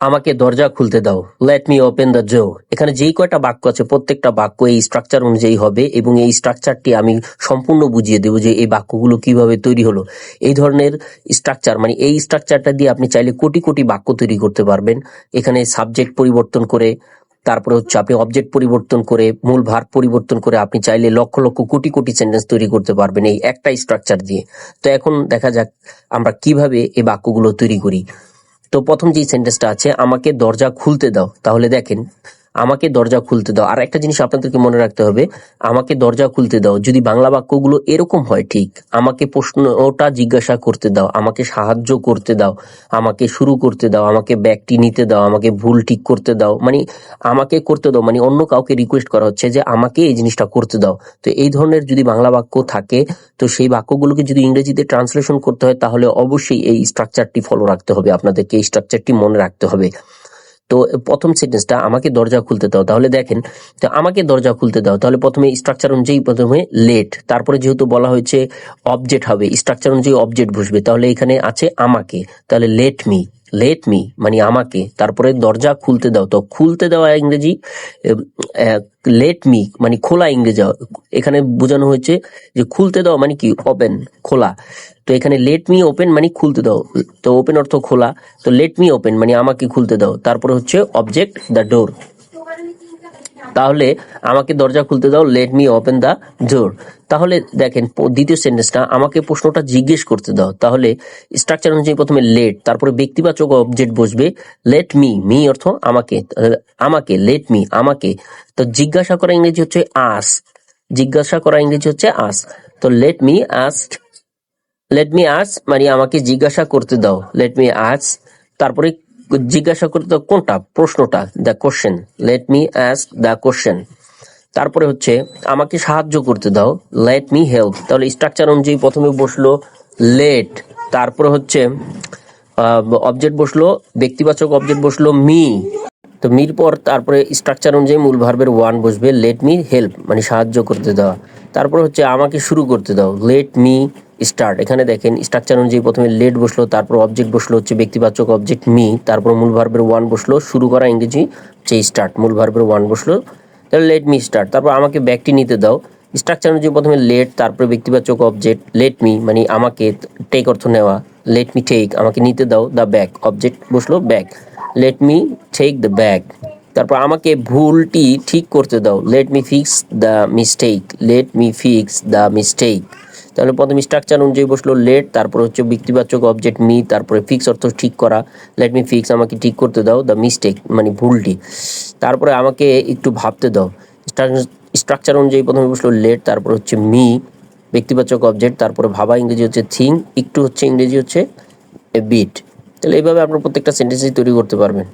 আমাকে দরজা খুলতে দাও। লেট মি ওপেন দ্য জো এখানে যেই কয়টা বাক্য আছে, প্রত্যেকটা বাক্য এই স্ট্রাকচার অনুযায়ী হবে এবং এই স্ট্রাকচারটি আমি সম্পূর্ণ বুঝিয়ে দেবো যে এই বাক্যগুলো কীভাবে তৈরি হলো। এই ধরনের স্ট্রাকচার মানে এই স্ট্রাকচারটা দিয়ে আপনি চাইলে কোটি কোটি বাক্য তৈরি করতে পারবেন। এখানে সাবজেক্ট পরিবর্তন করে, তারপরে হচ্ছে আপনি অবজেক্ট পরিবর্তন করে, মূল ভার পরিবর্তন করে আপনি চাইলে লক্ষ লক্ষ কোটি কোটি সেন্টেন্স তৈরি করতে পারবেন এই একটা স্ট্রাকচার দিয়ে। তো এখন দেখা যাক আমরা কীভাবে এই বাক্যগুলো তৈরি করি। তো প্রথম যে সেন্টেন্সটা আছে আমাকে দরজা খুলতে দাও তাহলে দেখেন আমাকে দরজা খুলতে দাও। আর একটা জিনিস আপনাদেরকে মনে রাখতে হবে, আমাকে দরজা খুলতে দাও। যদি বাংলা বাক্যগুলো এরকম হয় ঠিক, আমাকে প্রশ্নটা জিজ্ঞাসা করতে দাও, আমাকে সাহায্য করতে দাও, আমাকে শুরু করতে দাও, আমাকে ব্যাগটি নিতে দাও, আমাকে ভুল ঠিক করতে দাও মানে আমাকে করতে দাও মানে অন্য কাউকে রিকোয়েস্ট করা হচ্ছে যে আমাকে এই জিনিসটা করতে দাও। তো এই ধরনের যদি বাংলা বাক্য থাকে, তো সেই বাক্যগুলোকে যদি ইংরেজিতে ট্রান্সলেশন করতে হয়, তাহলে অবশ্যই এই স্ট্রাকচারটি ফলো রাখতে হবে, আপনাদেরকে এই স্ট্রাকচারটি মনে রাখতে হবে। তো প্রথম সেন্টেন্সটা আমাকে দরজা খুলতে দাও। তাহলে দেখেন, তো আমাকে দরজা খুলতে দাও। তাহলে প্রথমে স্ট্রাকচার অনুযায়ী প্রথমে লেট তারপরে যেহেতু বলা হয়েছে অবজেক্ট হবে স্ট্রাকচার অনুযায়ী অবজেক্ট বসবে। তাহলে এখানে আছে আমাকে। তাহলে লেট মি লেট মি মানে আমাকে, তারপরে দরজা খুলতে দাও। তো খুলতে দেওয়া ইংরেজি লেট মি মানে খোলা ইংরেজি, এখানে বোঝানো হয়েছে যে খুলতে দাও মানে কি? ওপেন খোলা। তো এখানে লেট মি ওপেন মানে খুলতে দাও। তো ওপেন অর্থ খোলা। তো লেট মি ওপেন মানে আমাকে খুলতে দাও। তারপরে হচ্ছে অবজেক্ট দ্য ডোর তাহলে আমাকে দরজা খুলতে দাও let me open the door তাহলে দেখেন দ্বিতীয় সেন্টেন্সটা আমাকে প্রশ্নটা জিজ্ঞেস করতে দাও। তাহলে স্ট্রাকচার অনুযায়ী প্রথমে লেট তারপরে ব্যক্তিবাচক অবজেক্ট বসবে। লেট মি মি অর্থ আমাকে আমাকে লেট মি আমাকে। তো জিজ্ঞাসা করা ইংরেজি হচ্ছে আস জিজ্ঞাসা করা ইংরেজি হচ্ছে আস তো let me ask let me ask মানে আমাকে জিজ্ঞাসা করতে দাও। লেট মি আস তারপরে জিজ্ঞাসা করতে কোনটা? প্রশ্নটা the question let me ask the question তারপরে হচ্ছে, আমাকে সাহায্য করতে দাও। লেট মি হেল্প তাহলে স্ট্রাকচার অনুযায়ী প্রথমে বসল লেট তারপরে হচ্ছে অবজেক্ট বসল, ব্যক্তিবাচক অবজেক্ট বসল মি তো মির পর তারপরে স্ট্রাকচার অনুযায়ী মূল ভার্বের ওয়ান বসবে লেট মি হেল্প মানে সাহায্য করতে দেওয়া। তারপর হচ্ছে আমাকে শুরু করতে দাও। লেট মি স্টার্ট এখানে দেখেন স্ট্রাকচার অনুযায়ী প্রথমে লেট বসল, তারপর অবজেক্ট বসল, হচ্ছে ব্যক্তিবাচক অবজেক্ট মি তারপর মূল ভার্বের ওয়ান বসল, শুরু করা ইংরেজি যে স্টার্ট মূল ভার্বের ওয়ান বসল। তাহলে লেট মি স্টার্ট তারপর আমাকে ব্যাগটি নিতে দাও। স্ট্রাকচার অনুযায়ী প্রথমে লেট তারপরে ব্যক্তিবাচক অবজেক্ট লেট মি মানে আমাকে টেক অর্থ নেওয়া। লেট মি টেক আমাকে নিতে দাও দ্য ব্যাগ অবজেক্ট বসল bag let me take the bag তারপর আমাকে ভুলটি ঠিক করতে দাও। Let me fix the mistake let me fix the mistake তাহলে প্রথম স্ট্রাকচার অনুযায়ী বসল লেট তারপর হচ্ছে ব্যক্তিবাচক অবজেক্ট মি তারপরে ফিক্স অর্থ ঠিক করা। লেট মি ফিক্স আমাকে ঠিক করতে দাও দ্য মিস্টেক মানে ভুলটি। তারপরে আমাকে একটু ভাবতে দাও। স্ট্রাকচার অনুযায়ী প্রথমে বসল লেট তারপর হচ্ছে মি ব্যক্তিবাচক অবজেক্ট তারপরে ভাবা ইংরেজি হচ্ছে থিং একটু হচ্ছে ইংরেজি হচ্ছে বিট তাহলে এইভাবে আপনার প্রত্যেকটা সেন্টেন্সই তৈরি করতে পারবেন।